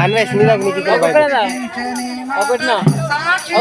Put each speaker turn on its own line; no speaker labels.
అన్వేష్ మీద నీకు ఇక్కడ బయట
సాక్షి